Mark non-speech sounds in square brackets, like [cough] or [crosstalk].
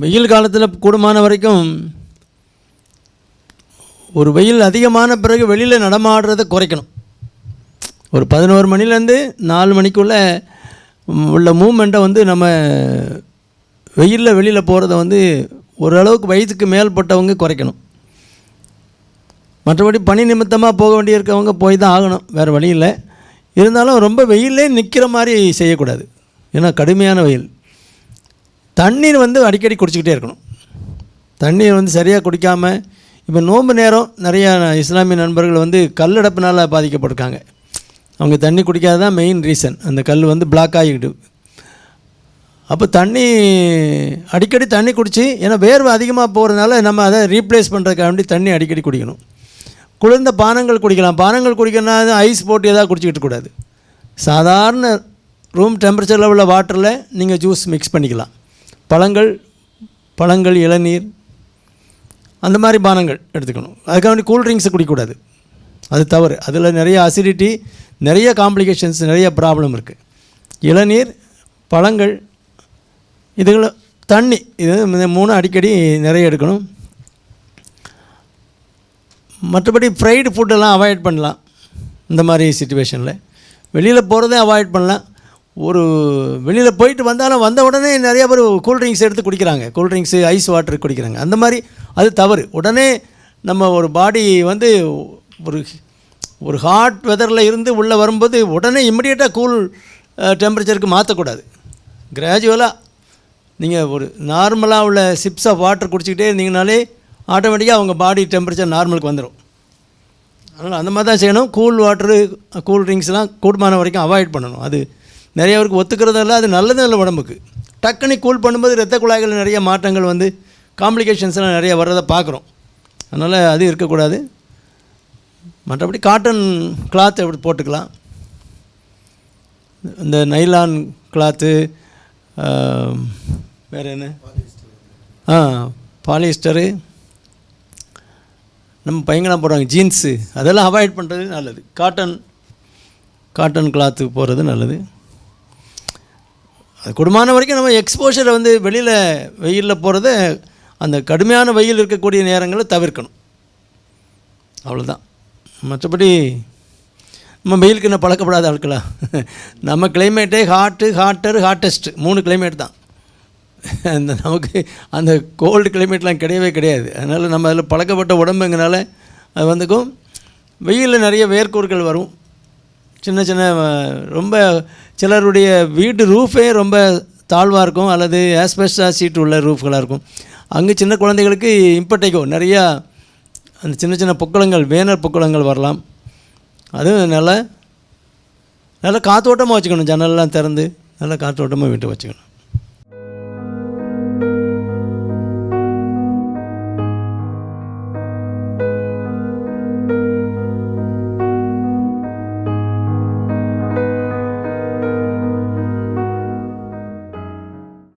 வெயில் காலத்தில் கூடுமான வரைக்கும் ஒரு வெயில் அதிகமான பிறகு வெளியில் நடமாடுறதை குறைக்கணும். ஒரு பதினோரு மணிலேருந்து நாலு மணிக்குள்ளே உள்ள மூமெண்ட்டை வந்து நம்ம வெயிலில் வெளியில் போகிறத வந்து ஓரளவுக்கு வயதுக்கு மேல்பட்டவங்க குறைக்கணும். மற்றபடி பணி நிமித்தமாக போக வேண்டியிருக்கவங்க போய் தான் ஆகணும் வேறு வழி இல்லை. இருந்தாலும் ரொம்ப வெயிலே நிற்கிற மாதிரி செய்யக்கூடாது. ஏன்னா கடுமையான வெயில். தண்ணீர் வந்து அடிக்கடி குடிச்சிக்கிட்டே இருக்கணும். தண்ணீர் வந்து சரியாக குடிக்காமல் இப்போ நோன்பு நேரம் நிறையா இஸ்லாமிய நண்பர்கள் வந்து கல்லடப்புனால் பாதிக்கப்பட்டிருக்காங்க. அவங்க தண்ணி குடிக்காததான் மெயின் ரீசன் அந்த கல் வந்து பிளாக் ஆகிக்கிட்டு. அப்போ தண்ணி அடிக்கடி தண்ணி குடித்து ஏன்னா வேர்வை அதிகமாக போகிறதுனால நம்ம அதை ரீப்ளேஸ் பண்ணுறதுக்காக வேண்டி தண்ணி அடிக்கடி குடிக்கணும். குளிர்ந்த பானங்கள் குடிக்கலாம். பானங்கள் குடிக்கணும்னா ஐஸ் போட்டு எதாவது குடிச்சிக்கிட்டு கூடாது சாதாரண ரூம் டெம்பரேச்சரில் உள்ள வாட்டரில் நீங்கள் ஜூஸ் மிக்ஸ் பண்ணிக்கலாம். பழங்கள் பழங்கள் இளநீர் அந்த மாதிரி பானங்கள் எடுத்துக்கணும். அதுக்காக வேண்டி கூல்ட்ரிங்க்ஸை குடிக்கக்கூடாது. அது தவறு. அதில் நிறைய அசிடிட்டி நிறைய காம்ப்ளிகேஷன்ஸ் நிறைய ப்ராப்ளம் இருக்குது இளநீர் பழங்கள் இதுகளை தண்ணி இது இந்த மூணு அடிக்கடி நிறைய எடுக்கணும். மற்றபடி ஃப்ரைடு ஃபுட்டெல்லாம் அவாய்ட் பண்ணலாம். இந்த மாதிரி சுச்சுவேஷனில் வெளியில் போகிறதே அவாய்ட் பண்ணலாம். ஒரு வெளியில் போயிட்டு வந்தாலும் வந்த உடனே நிறைய பேர் கூல்ட்ரிங்க்ஸ் எடுத்து குடிக்கிறாங்க. கூல்ட்ரிங்க்ஸு ஐஸ் வாட்டர் குடிக்கிறாங்க. அந்த மாதிரி அது தவறு. உடனே நம்ம ஒரு பாடி வந்து ஒரு ஒரு ஹாட் வெதரில் இருந்து உள்ளே வரும்போது உடனே இமிடியேட்டாக கூல் டெம்பரேச்சருக்கு மாற்றக்கூடாது கிராஜுவலாக நீங்கள் ஒரு நார்மலாக உள்ள சிப்ஸ் ஆஃப் வாட்டர் குடிச்சிக்கிட்டே இருந்தீங்கனாலே ஆட்டோமேட்டிக்காக அவங்க பாடி டெம்பரேச்சர் நார்மலுக்கு வந்துடும் அதனால் அந்த மாதிரி தான் செய்யணும். கூல் வாட்டரு கூல் ட்ரிங்க்ஸ்லாம் கூடுமான வரைக்கும் அவாய்ட் பண்ணணும். அது நிறைய பேருக்கு ஒத்துக்கிறதில்ல அது நல்லது இல்லை உடம்புக்கு. டக்குனு கூல் பண்ணும்போது ரத்த குழாய்கள் நிறைய மாற்றங்கள் வந்து காம்ப்ளிகேஷன்ஸ்லாம் நிறைய வர்றதை பார்க்குறோம். அதனால் அது இருக்கக்கூடாது. மற்றபடி காட்டன் கிளாத் எப்படி போட்டுக்கலாம். இந்த நைலான் கிளாத்து வேறு என்ன? ஆ பாலிஸ்டரு நம்ம பையங்களாம் போடுறாங்க ஜீன்ஸு அதெல்லாம் அவாய்ட் பண்ணுறது நல்லது. காட்டன் காட்டன் கிளாத்து போகிறது நல்லது. அது கொடுமான வரைக்கும் நம்ம எக்ஸ்போஷரை வந்து வெளியில் வெயிலில் போகிறத அந்த கடுமையான வெயில் இருக்கக்கூடிய நேரங்களை தவிர்க்கணும். அவ்வளோதான் மற்றபடி நம்ம வெயிலுக்கு என்ன பழக்கப்படாத ஆட்களா? [laughs] நம்ம கிளைமேட்டே ஹாட்டு ஹாட்டர் ஹாட்டஸ்ட்டு மூணு கிளைமேட் தான். [laughs] அந்த நமக்கு அந்த கோல்டு கிளைமேட்லாம் கிடையவே கிடையாது. அதனால் நம்ம அதில் பழக்கப்பட்ட உடம்புங்கனால அது வந்துக்கும் வெயிலில் நிறைய வேர்க்கூறுகள் வரும். சின்ன சின்ன ரொம்ப சிலருடைய வீட்டு ரூஃபே ரொம்ப தாழ்வாக இருக்கும். அல்லது ஆஸ்பெஸ்டா சீட் உள்ள ரூஃப்களாக இருக்கும். அங்கே சின்ன குழந்தைகளுக்கு இம்பட்டைக்கோ நிறையா அந்த சின்ன சின்ன பொக்களங்கள் வேனர் பொக்களங்கள் வரலாம். அதுவும் நல்லா நல்லா காற்றோட்டமாக வச்சுக்கணும். ஜன்னல்லாம் திறந்து நல்லா காற்றோட்டமாக வீட்டு வச்சுக்கணும்.